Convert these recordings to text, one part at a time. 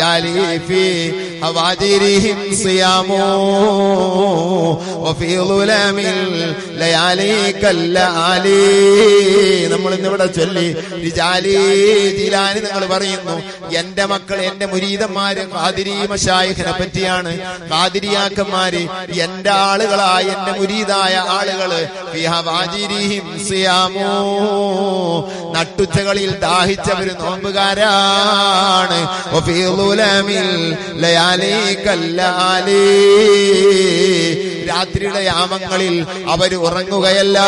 رجالي في هواجرهم صيام. وفي ظلام الليالي كاللآلي നമ്മൾ ഇന്നിവിടെ ചൊല്ലി. ജിലാനി നിങ്ങൾ പറയുന്നു എന്റെ മക്കൾ എന്റെ മുരീതന്മാര് കാതിരി മഷായിഖിനെ പറ്റിയാണ്. കാതിരിയാക്കന്മാര് എന്റെ ആളുകളായ എന്റെ മുരീതായ ആളുകൾ നട്ടുച്ചകളിൽ ദാഹിച്ചവര് നോമ്പുകാരാണ്. ലയാലി കല്ലാലി. രാത്രിയുടെ യാമങ്ങളിൽ അവർ ഉറങ്ങുകയല്ല.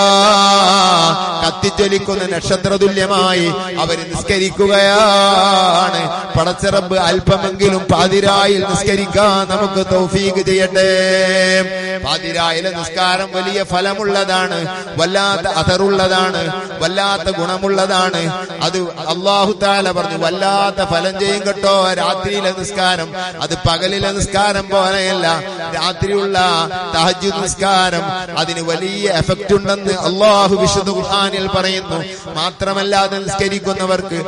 കത്തിജ്വലിക്കുന്ന നക്ഷത്ര തുല്യമായി അവർ നിസ്കരിക്കുകയാണ്. പടച്ചിറമ്പ് അല്പമെങ്കിലും പാതിരായിൽ നിസ്കരിക്കാൻ നമുക്ക് തൗഫീക്ക് ചെയ്യട്ടെ. പാതിരായിലെ നിസ്കാരം വലിയ ഫലമുള്ളതാണ് വല്ലാത്ത അതറുള്ളതാണ് വല്ലാത്ത ഗുണമുള്ളതാണ്. അത് അള്ളാഹു താല പറഞ്ഞു വല്ലാത്ത ഫലം ചെയ്യും കേട്ടോ രാത്രിയിലെ നിസ്കാരം. അത് പകലിലെ നിസ്കാരം പോലെയല്ല രാത്രിയുള്ള തഹജ് നിസ്കാരം അതിന് വലിയ എഫക്റ്റ് ഉണ്ടെന്ന് അള്ളാഹു വിശുദ്ധ ഖുർആനിൽ പറയുന്നു. മാത്രമല്ല അത് നിസ്കരിക്കുന്നവർക്ക്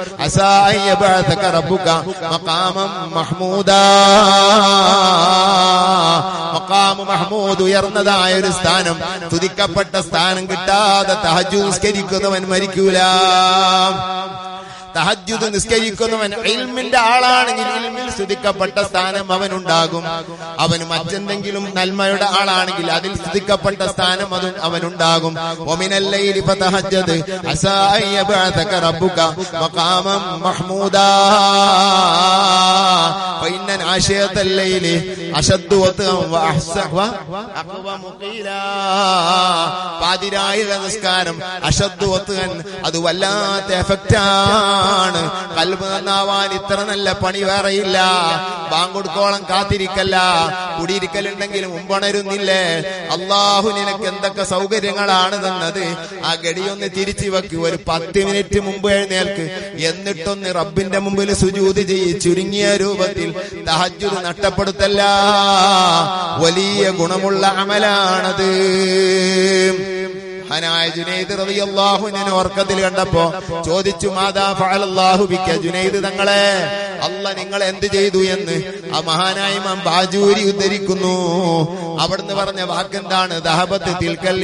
മഹ്മൂദ്. ഉയർന്നതായ ഒരു സ്ഥാനം തുതിക്കപ്പെട്ട സ്ഥാനം കിട്ടാതെ തഹജ് നിസ്കരിക്കുന്നവൻ മരിക്കൂല. തഹജ്യുദ് നിസ്കരിക്കുന്നവൻ ഇൽമിന്റെ ആളാണെങ്കിൽ ഇൽമിൽ സ്തുതിക്കപ്പെട്ട സ്ഥാനം അവനുണ്ടാകും. അവൻ മറ്റെന്തെങ്കിലും നന്മയുടെ ആളാണെങ്കിൽ അതിൽ സ്തുതിക്കപ്പെട്ട സ്ഥാനം അത് അവനുണ്ടാകും. പാതിരായിലെ നിസ്കാരം അശദ്വത്തുകൻ അത് വല്ലാത്ത എഫക്റ്റാ എഫക്റ്റാണ് കൽബ് നന്നാവാൻ ഇത്ര നല്ല പണി വേറെയില്ല. ബാങ്കൊടുക്കോളം കാത്തിരിക്കല്ല. കുടിയിരിക്കലുണ്ടെങ്കിലും മുമ്പണരുന്നില്ലേ? അള്ളാഹു നിനക്ക് എന്തൊക്കെ സൗകര്യങ്ങളാണ് തന്നത്? ആ ഗടിയൊന്ന് തിരിച്ചു വെക്ക്. ഒരു പത്ത് മിനിറ്റ് മുമ്പ് എഴുന്നേൽക്ക്. എന്നിട്ടൊന്ന് റബ്ബിന്റെ മുമ്പിൽ സുജൂത് ചെയ്യ്. ചുരുങ്ങിയ രൂപത്തിൽ നഷ്ടപ്പെടുത്തല്ല. വലിയ ഗുണമുള്ള അമലാണത്. മഹാനായ ജുനൈദ് റളിയല്ലാഹുവിനെ ഓർക്കത്തിൽ കണ്ടപ്പോ ചോദിച്ചു മാതാ ഫഅലല്ലാഹു ബിക ജുനൈദ് തങ്ങളെ അല്ല നിങ്ങൾ എന്ത് ചെയ്തു എന്ന് ആ മഹാനായ ഇമാം ബാജൂരി ഉദ്ധരിക്കുന്നു. അവിടുന്ന് പറഞ്ഞ വാക്കെന്താണ്? ദഹബത്ത് തിൽക്കൽ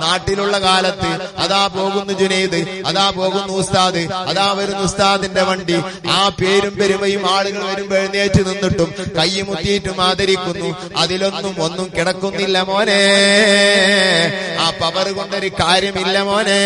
നാട്ടിലുള്ള കാലത്ത് അതാ പോകുന്നു ജുനൈദ് അതാ പോകുന്നു ഉസ്താദ് അതാ വരുന്നു ഉസ്താദിന്റെ വണ്ടി. ആ പേരും പെരുമയും ആളുകൾ വരുമ്പോൾ എഴുന്നേറ്റ് നിന്നിട്ടും കൈമുത്തിയിട്ടും ആദരിക്കുന്നു. അതിലൊന്നും ഒന്നും കിടക്കുന്നില്ല മോനെ. ആ പവർ കൊണ്ടൊരു കാര്യമില്ല മോനെ.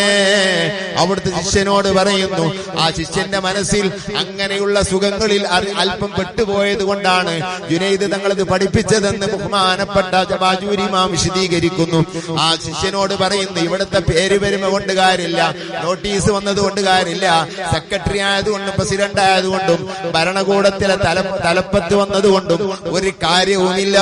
അവിടുത്തെ ശിഷ്യനോട് പറയുന്നു ആ ശിഷ്യന്റെ മനസ്സിൽ അങ്ങനെയുള്ള സുഖങ്ങളിൽ അല്പം പെട്ടുപോയത് കൊണ്ടാണ് ജുനൈദ് തങ്ങളത് പഠിപ്പിച്ചതെന്ന് ബഹുമാനപ്പെട്ട ജബാജൂരിമാം വിശദീകരിക്കുന്നു. ആ ശിഷ്യനോട് പറയുന്നു ഇവിടുത്തെ പേര് വരുമ കൊണ്ട് കാര്യമില്ല. നോട്ടീസ് വന്നത് കൊണ്ട് കാര്യമില്ല. സെക്രട്ടറി ആയതുകൊണ്ടും പ്രസിഡന്റ് ആയതുകൊണ്ടും ഭരണകൂടത്തിലെ തല തലപ്പത്ത് വന്നതുകൊണ്ടും ഒരു കാര്യവുമില്ല.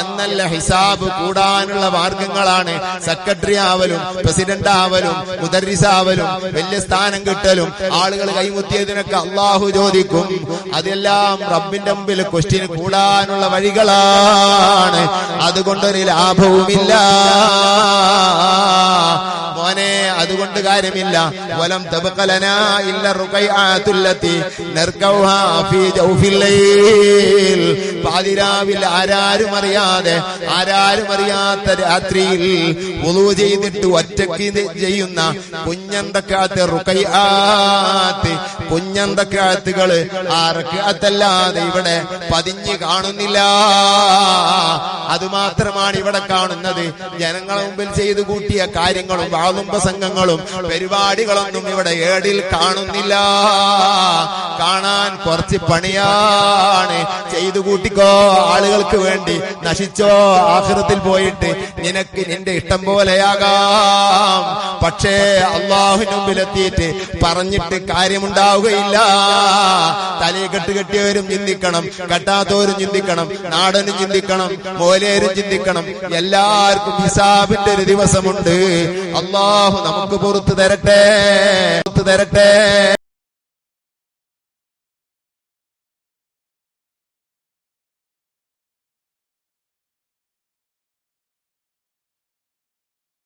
എന്നല്ല ഹിസാബ് കൂടാനുള്ള മാർഗങ്ങളാണ്. സെക്രട്ടറി ആവലും പ്രസിഡന്റ് ആവലും മുദരിസ് ആവലും വലിയ സ്ഥാനം കിട്ടലും ആളുകൾ കൈമുത്തിയതിനൊക്കെ അള്ളാഹു ചോദിക്കും അതെല്ലാം റബ്ബിന്റെ മുമ്പിൽ ക്വസ്റ്റ്യൻ കൂടാനുള്ള വഴികളാണ്. അതുകൊണ്ടൊരു ലാഭവുമില്ല. മോനെ അതുകൊണ്ട് കാര്യമില്ല. വലം തബക്കലന ഇല്ല റുഖൈആത്തുല്ലത്തി നർകൗഹാ ഫീ ലൈൽ. പാതിരാവിൽ ആരാരും അറിയാതെ ആരാരും അറിയാത്ത രാത്രിയിൽ വുളു ചെയ്തിട്ട് ഒറ്റയ്ക്ക് ചെയ്യുന്ന കുഞ്ഞന്തക്കാത്ത് റുഖൈആത്ത് കുഞ്ഞന്തക്കാത്തുകൾ ആ ഇവിടെ പതിഞ്ഞ് കാണുന്നില്ല. അതുമാത്രമാണ് ഇവിടെ കാണുന്നത്. ജനങ്ങളെ മുമ്പിൽ ചെയ്തു കൂട്ടിയ കാര്യങ്ങളും വാളും പ്രസംഗങ്ങളും പരിപാടികളൊന്നും ഇവിടെ ഏടിൽ കാണുന്നില്ല. കാണാൻ കുറച്ച് പണിയാണ്. ചെയ്തു കൂട്ടിക്കോ ആളുകൾക്ക് വേണ്ടി. നശിച്ചോ ആഹൃതത്തിൽ പോയിട്ട് നിനക്ക് നിന്റെ ഇഷ്ടം പോലെയാകാം. പക്ഷേ അള്ളാഹുവിന് മുമ്പിലെത്തിയിട്ട് പറഞ്ഞിട്ട് കാര്യമുണ്ടാവുകയില്ല. തലയെ കെട്ട് കെട്ടിയവരും ചിന്തിക്കണം കെട്ടാത്തവരും ചിന്തിക്കണം നാടനും ചിന്തിക്കണം മോലേരും ചിന്തിക്കണം. എല്ലാവർക്കും ഹിസാബിന്റെ ഒരു ദിവസമുണ്ട്. അള്ളാഹു നമുക്ക് പുറത്തു തരട്ടെ പുറത്തു തരട്ടെ.